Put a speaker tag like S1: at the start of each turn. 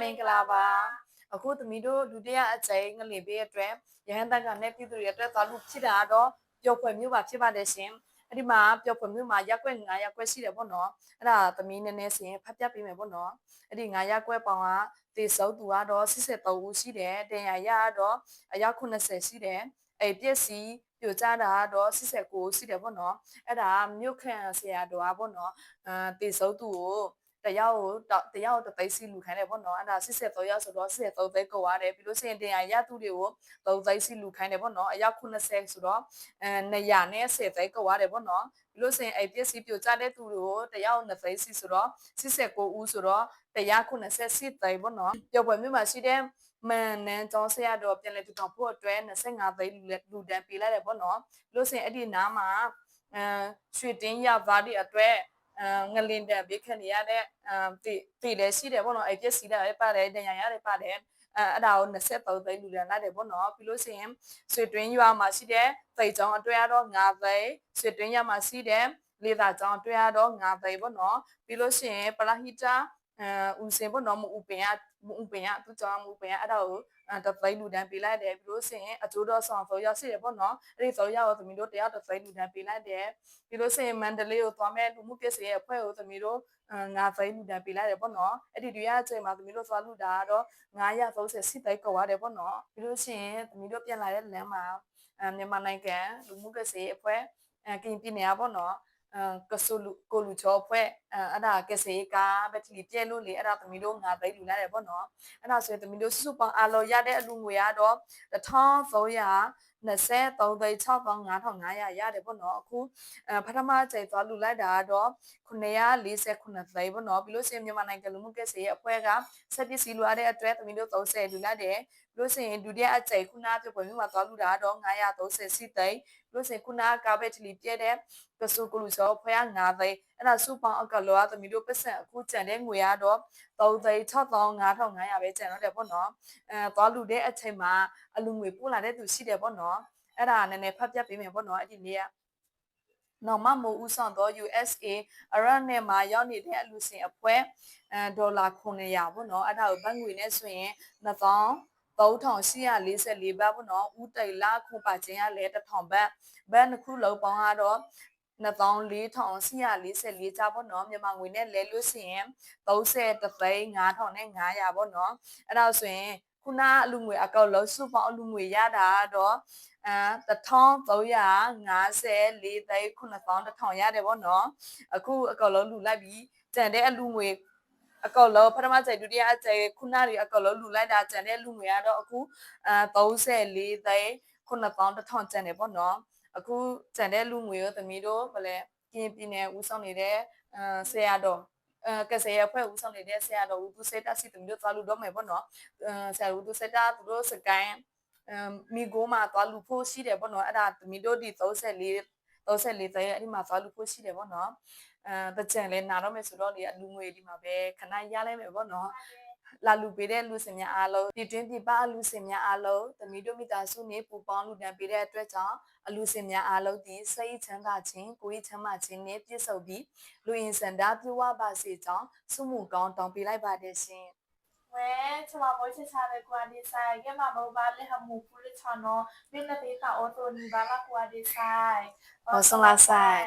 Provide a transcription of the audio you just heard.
S1: မင်္ဂလာပါအခုသမီးတို့ဒုတိယအကြိမ်ငလင်ပေးအတွက်ရဟန်းတန်ကနဲ့ပြည်သူတွေအတွက်သွားလို့ဖြစ်တာတော့ပျော်ဖွယ်မျိုးပါဖြစ်ပါတယ်ရှင်အဲ့ဒီမှာပျော်ဖွယ်မျိုးမှာရက်ွက်9ရက်ွက်ရှိတယ်ပေါ့နော်အဲ့ဒါသမီးနည်းနည်းစရင်ဖတ်ပြပေးမယ်ပေါ့နော်အဲ့ဒီ9ရက်ွက်ပေါင်ကတေစုံသူကတော့83ဦးရှိတယ်တင်ရရကတော့အယောက်80ရှိတယ်အဲ့ပြည့်စီပြိုကျတာကတော့89ရှိတယ်ပေါ့နော်အဲ့ဒါမြို့ခံဆရာတော်ကပေါ့နော်အာတေစုံသူကို တယောက်ကိုတယောက်တသိန်းစီလူခိုင်းတယ်ပေါ့နော်အဲ့ဒါ83ရောက်ဆိုတော့83သိန်းကိုရတယ်ပြီးလို့ရှိရင်တင်ရရသူတွေကို3သိန်းစီလူခိုင်းတယ်ပေါ့နော်အယောက်80ဆိုတော့အဲ200နဲ့10သိန်းကိုရတယ်ပေါ့နော်ပြီးလို့ရှိရင်အဲ့ပစ္စည်းပြိုကျတဲ့သူတွေကိုတယောက်2သိန်းစီဆိုတော့89ဦးဆိုတော့180သိန်းပေါ့နော်ပျော်ပွဲမြို့မှာရှိတဲ့မန်နန်ကျောင်းဆရာတော်ပြန်လဲတူတောင်ဖို့အတွက်25သိန်းလူတန်းပေးလိုက်တယ်ပေါ့နော်လို့ဆိုရင်အဲ့ဒီနားမှာအဲရွှေတင်းရပါတဲ့အတွက် အဲငလင်တန်ဘေးခတ်နေရတဲ့အမ်တီတီလည်းရှိတယ်ပေါ့နော်အဲ့ပြက်စီတာလည်းပါတယ်တန်ရရတယ်ပါတယ်အဲအဲ့ဒါကို23သိန်းလူလန်လိုက်တယ်ပေါ့နော်ပြီးလို့ရှိရင်ဆွေတွင်းရွာမှာရှိတဲ့သိချောင်းအတွဲရတော့9သိန်းဆွေတွင်းရွာမှာရှိတဲ့လေသာချောင်းအတွဲရတော့9သိန်းပေါ့နော်ပြီးလို့ရှိရင်ပလာဟီတာ အဲဦးစင်ပေါ့နော်မူပင်ကမူပင်ကသူကြောင်းမူပင်ကအဲ့ဒါကိုတသိန်းလူတန်းပေးလိုက်တယ်ပြီးလို့ရှိရင်အကျိုးတော်ဆောင်ဆိုရောက်ရှိတယ်ပေါ့နော်အဲ့ဒီဆိုရောက်တော့သမီးတို့တရားတသိန်းလူတန်းပေးလိုက်တယ်ပြီးလို့ရှိရင်မန္တလေးကိုသွားမဲ့လူမှုပစ္စည်းရဲ့အဖွဲ့ကိုသမီးတို့ငါသိန်းလူတန်းပေးလိုက်တယ်ပေါ့နော်အဲ့ဒီတွေ့ရအချိန်မှာသမီးတို့သွားလူတာကတော့930စစ်သိန်းကောက်ရတယ်ပေါ့နော်ပြီးလို့ရှိရင်သမီးတို့ပြန်လာတဲ့လမ်းမှာမြန်မာနိုင်ငံလူမှုပစ္စည်းအဖွဲ့အဲကရင်ပြည်နယ်ပေါ့နော် ကဆူလူကိုလူချောဖွဲ့အဲ့ဒါကစေကဘက်ထလီပြဲလို့လေအဲ့ဒါသမီးတို့ငါသိလူလာတယ်ပေါ့နော်အဲ့ဒါဆိုရင်သမီးတို့စုစုပေါင်းအလောရတဲ့အလူငွေကတော့1300 23သိန်း6500ရတယ်ပေါ့နော်အခုအဲပထမအချိန်သွားလူလိုက်တာကတော့949သိန်းပေါ့နော်ပြီးလို့ရှိရင်မြန်မာနိုင်ငံလူမှုကစေရဲ့အဖွဲ့ကဆက်ပစ္စည်းလိုရတဲ့အတွက်သမီးတို့30လူလိုက်တယ်ပြီးလို့ရှိရင်ဒုတိယအချိန်ခုနပြပွဲမျိုးမှာသွားလူတာတော့930စီသိန်းပြီးလို့ရှိရင်ခုနကဘက်ထလီပြည့်တဲ့ကဆူကလူစောဖွဲ့က9သိန်းအဲ့ဒါစုပေါင်းအကလောကသမီးတို့ပတ်စံအခုကျန်တဲ့ငွေကတော့3သိန်း6500ပဲကျန်တော့တယ်ပေါ့နော်အဲသွားလူတဲ့အချိန်မှာအလူငွေပို့လာတဲ့သူရှိတယ်ပေါ့နော်အဲ့ဒါနည်းနည်းဖတ်ပြပေးမယ်ပေါ့နော်အဲ့ဒီနေ့ကနော်မမိုးဦးဆောင်တော့ USA အရန်နဲ့မှာရောက်နေတဲ့အလူစင်အဖွဲ့အဲဒေါ်လာ900ပေါ့နော်အဲ့ဒါကိုဘတ်ငွေနဲ့ဆိုရင်2000 3844ဘတ်ပေါ့နော်ဦးတိတ်လာခုပါခြင်းကလည်း1000ဘတ်ဘတ်တစ်ခုလုံးပေါင်းကတော့ 24,444ကျပေါ့နော်မြန်မာငွေနဲ့လဲလို့ရှိရင်30သိန်း9,500ပေါ့နော်အဲ့ဒါဆိုရင်ခုနအလူငွေအကောက်လုံးစုပေါင်းအလူငွေရတာတော့အဲ1354သိန်း9000ရတယ်ပေါ့နော်အခုအကောက်လုံးလူလိုက်ပြီးတန်တဲ့အလူငွေအကောက်လုံးပထမကျဒုတိယအကျခုနတွေအကောက်လုံးလူလိုက်တာကျန်တဲ့လူငွေကတော့အခုအဲ34သိန်း9000ကျန်တယ်ပေါ့နော် အခုကျန်တဲ့လူငွေရောသမီးတို့ဗလဲကင်းပြင်းနဲ့ဦးဆောင်နေတဲ့အဲဆရာတော်အဲကစရဖွဲ့ဦးဆောင်နေတဲ့ဆရာတော်ဦးသူစက်တာစီသမီးတို့သွားလို့တော့မယ်ပေါ့နော်အဲဆရာဦးသူစက်တာသူတို့စကိုင်းအမ်မီဂိုမှာသွားလူဖို့ရှိတယ်ပေါ့နော်အဲ့ဒါသမီးတို့ဒီ34 34တဲ့အဲ့ဒီမှာသွားလူဖို့ရှိတယ်ပေါ့နော်အဲတကြံလဲနာတော့မယ်ဆိုတော့လေအလူငွေဒီမှာပဲခဏရလိုက်မယ်ပေါ့နော် လာလူပေးတဲ့လူစင်များအားလုံးဒီတွင်ပြပအလူစင်များအားလုံးသမီးတို့မိသားစုနဲ့ပူပေါင်းလူဒဏ်ပေးတဲ့အတွက်ကြောင့်အလူစင်များအားလုံးဒီစိတ်ချမ်းသာခြင်းကိုယ်ချမ်းသာခြင်းနဲ့ပြည့်စုံပြီးလူရင်စန္ဒပြဝပါစေကြောင်းဆုမှုကောင်းတောင်းပေးလိုက်ပါတယ်ရှင်
S2: ဝဲချမမိုးချချပဲကွာဒီဆိုင်ကမဘဘလေးဟမှုပူလချော်နော်မင်းနဲ့တေးတာအော်တိုနီဘာလာ
S1: ကွာဒီဆိုင်
S2: အော်ဆလာဆိုင်